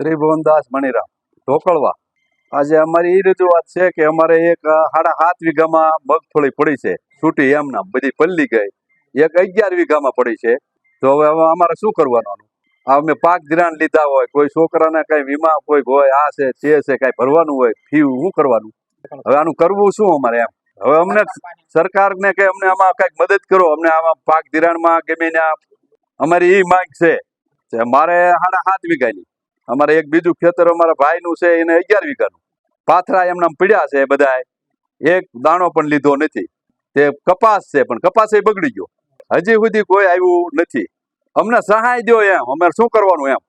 ત્રિભુવનદાસ મણિરામ. ઢોકળવા. આજે અમારી એ રજૂઆત છે કે અમારે એક સાડા સાત વીઘામાં મગફળી પડી છે. છૂટી એમના, બધી પલ્લી ગઈ. એક અગિયાર વીઘામાં પડી છે. તો હવે અમારે શું કરવાનું? અમે પાક ધિરાણ લીધા હોય, કોઈ છોકરાને કઈ વીમા કોઈ હોય, આ છે, તે છે, કઈ ભરવાનું હોય, ફી શું કરવાનું? હવે આનું કરવું શું અમારે એમ? હવે અમને સરકારને કે અમને આમાં કંઈક મદદ કરો, અમને આમાં પાક ધિરાણમાં ગમે અમારી એ માંગ છે. મારે સાડા સાત વીઘાની. અમારે એક બીજું ખેતર અમારા ભાઈનું છે, એને અગિયાર વીઘાનું. પાથરા એમના પીડ્યા છે બધાય. એક દાણો પણ લીધો નથી. તે કપાસ છે, પણ કપાસ એ બગડી ગયો. હજી સુધી કોઈ આવ્યું નથી. અમને સહાય દો એમ. અમારે શું કરવાનું એમ?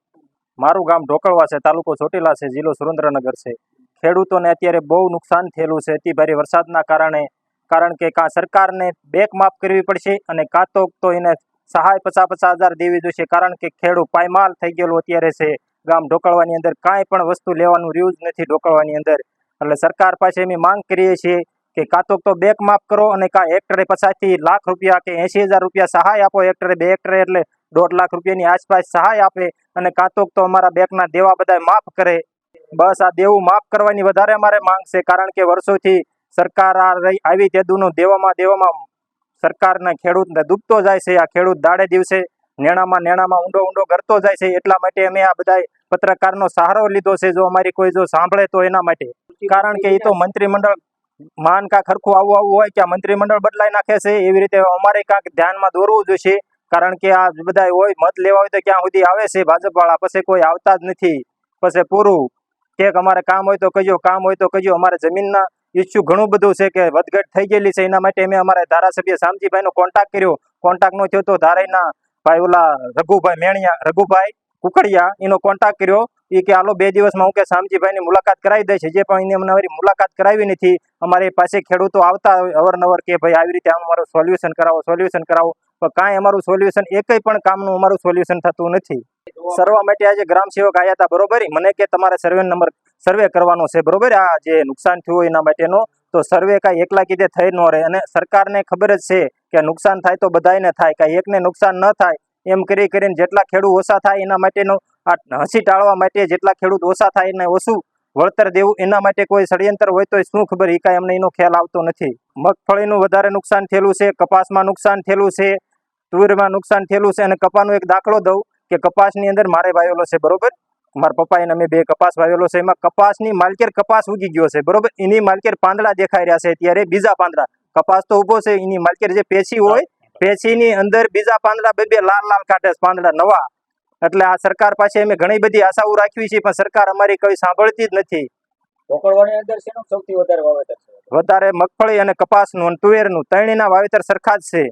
મારું ગામ ઢોકળવા છે, તાલુકો ચોટીલા છે, જિલ્લો સુરેન્દ્રનગર છે. ખેડૂતોને અત્યારે બહુ નુકસાન થયેલું છે, અતિ ભારે વરસાદના કારણે. કારણ કે કાં સરકારને બેક માફ કરવી પડશે અને કાં તો એને સહાય પચાસ પચાસ હજાર દેવી જોઈશે કારણ કે ખેડૂત પાયમાલ થઈ ગયેલું અત્યારે છે. ગામ ઢોકળવાની અંદર કાંઈ પણ વસ્તુ લેવાનું રહ્યું જ નથી ઢોકળવાની અંદર. એટલે સરકાર પાસે અમે માંગ કરીએ છીએ કે કાં તો તો બેક માફ કરો અને કાં હેક્ટરે પચાસથી લાખ રૂપિયા કે એંશી હજાર રૂપિયા સહાય આપો હેક્ટરે બે હેક્ટરે એટલે દોઢ લાખ રૂપિયાની આસપાસ સહાય આપે અને કાં તો તો અમારા બેકના દેવા બધા માફ કરે. બસ આ દેવું માફ કરવાની વધારે અમારે માંગ છે કારણ કે વર્ષોથી સરકાર આ આવી તેદુનું દેવામાં દેવામાં સરકારના ખેડૂતને ડૂબતો જાય છે. આ ખેડૂત દાડે દિવસે નેણામાં નેણામાં ઊંડો ઊંડો કરતો જાય છે, એટલા માટે અમે આ બધા પત્રકારનો સહારો લીધો છે, જો અમારી કોઈ જો સાંભળે તો એના માટે. કારણ કે એ તો મંત્રીમંડળ, માન કા ખરખું આવું આવું હોય કે મંત્રીમંડળ બદલાઈ નાખે છે, એવી રીતે અમારે કાંક ધ્યાનમાં દોરવું જોઈશે કારણ કે આ બધા હોય, મત લેવા હોય તો ક્યાં સુધી આવે છે ભાજપ વાળા પછી કોઈ આવતા જ નથી. પછી પૂરું. કે અમારે કામ હોય તો કહ્યું કામ હોય તો કહ્યું અમારે જમીનના ઇસ્યુ ઘણું બધું છે કે વધઘટ થઈ ગયેલી છે, એના માટે અમે અમારા ધારાસભ્ય શામજીભાઈનો કોન્ટેક્ટ કર્યો. કોન્ટેક્ટ નો થયો તો ધારાઈના ભાઈ ઓલા રઘુભાઈ મેણિયા, રઘુભાઈ કુકડિયા, એનો કોન્ટેક્ટ કર્યો. એ કે આલો બે દિવસમાં હું કે શામજીભાઈની મુલાકાત કરાવી દે છે જે પણ એને અમને અમારી મુલાકાત કરાવી નથી, અમારી પાસે ખેડૂતો આવતા અવારનવાર કે ભાઈ આવી રીતે અમારું મારું સોલ્યુશન કરાવો સોલ્યુશન કરાવો. પણ કાંઈ અમારું સોલ્યુશન એકય પણ કામનું અમારું સોલ્યુશન થતું નથી. સર્વા માટે આજે ગ્રામ સેવક આવ્યા હતા, બરોબર? મને કે તમારે સર્વે નંબર સર્વે કરવાનો છે, બરોબર? આ જે નુકસાન થયું એના માટેનો, તો સર્વે કાંઈ એકલા કીધે થઈ ન રહે. અને સરકારને ખબર જ છે કે નુકસાન થાય તો બધાયને થાય, કાંઈ એકને નુકસાન ન થાય, એમ કરી કરીને જેટલા ખેડૂત ઓછા થાય એના માટેનો આ હસી ટાળવા માટે જેટલા ખેડૂત ઓછા થાય એને ઓછું વળતર દેવું, એના માટે કોઈ ષડયંત્ર હોય તો શું ખબર એ કાંઈ અમને એનો ખ્યાલ આવતો નથી. મગફળીનું વધારે નુકસાન થયેલું છે, કપાસમાં નુકસાન થયેલું છે, તુવેરમાં નુકસાન થયેલું છે, અને કપાનો એક દાખલો દઉં કે કપાસની અંદર મારે વાવેલો છે, બરોબર? મારા પપ્પાએ અમે બે કપાસ વાવેલો છે, એમાં કપાસની માલકેર કપાસ ઉગી ગયો છે, બરોબર? એની માલકેર પાંદડા દેખાઈ રહ્યા છે અત્યારે બીજા પાંદડા. કપાસ તો ઊભો છે એની માલકેર જે પેશી હોય પેશીની અંદર બીજા પાંદડા બે બે લાલ લાલ કાઢે પાંદડા નવા. એટલે આ સરકાર પાસે અમે ઘણી બધી આશાઓ રાખવી છે પણ સરકાર અમારી કઈ સાંભળતી જ નથી. વધારે મગફળી અને કપાસનું અને તુવેરનું ત્રણેયના વાવેતર સરખા જ છે.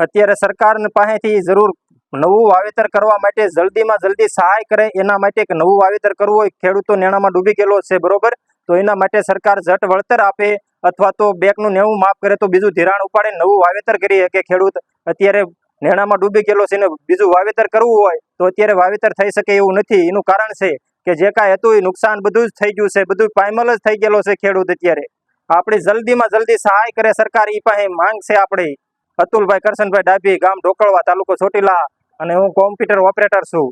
અત્યારે સરકાર પાસેથી જરૂર નવું વાવેતર કરવા માટે જલ્દીમાં જલ્દી સહાય કરે એના માટે એક નવું વાવેતર કરવું હોય ખેડૂતો નેણામાં ડૂબી ગયેલો છે બરોબર? તો એના માટે સરકાર ઝટ વળતર આપે અથવા તો બેકનું નેવું માફ કરે તો બીજું ધિરાણ ઉપાડે નવું વાવેતર કરી શકે. ખેડૂત અત્યારે નેણામાં ડૂબી ગયેલો છે ને બીજું વાવેતર કરવું હોય તો અત્યારે વાવેતર થઈ શકે એવું નથી. એનું કારણ છે કે જે કાંઈ હતું એ નુકસાન બધું જ થઈ ગયું છે. બધું પાયમલ જ થઈ ગયેલો છે ખેડૂત અત્યારે. આપણી જલ્દીમાં જલ્દી સહાય કરે સરકાર એ પાસે માંગ છે આપણી. અતુલભાઈ કરશનભાઈ ડાભી ગામ ઢોકળવા તાલુકો ચોટીલા અને હું કોમ્પ્યુટર ઓપરેટર છું.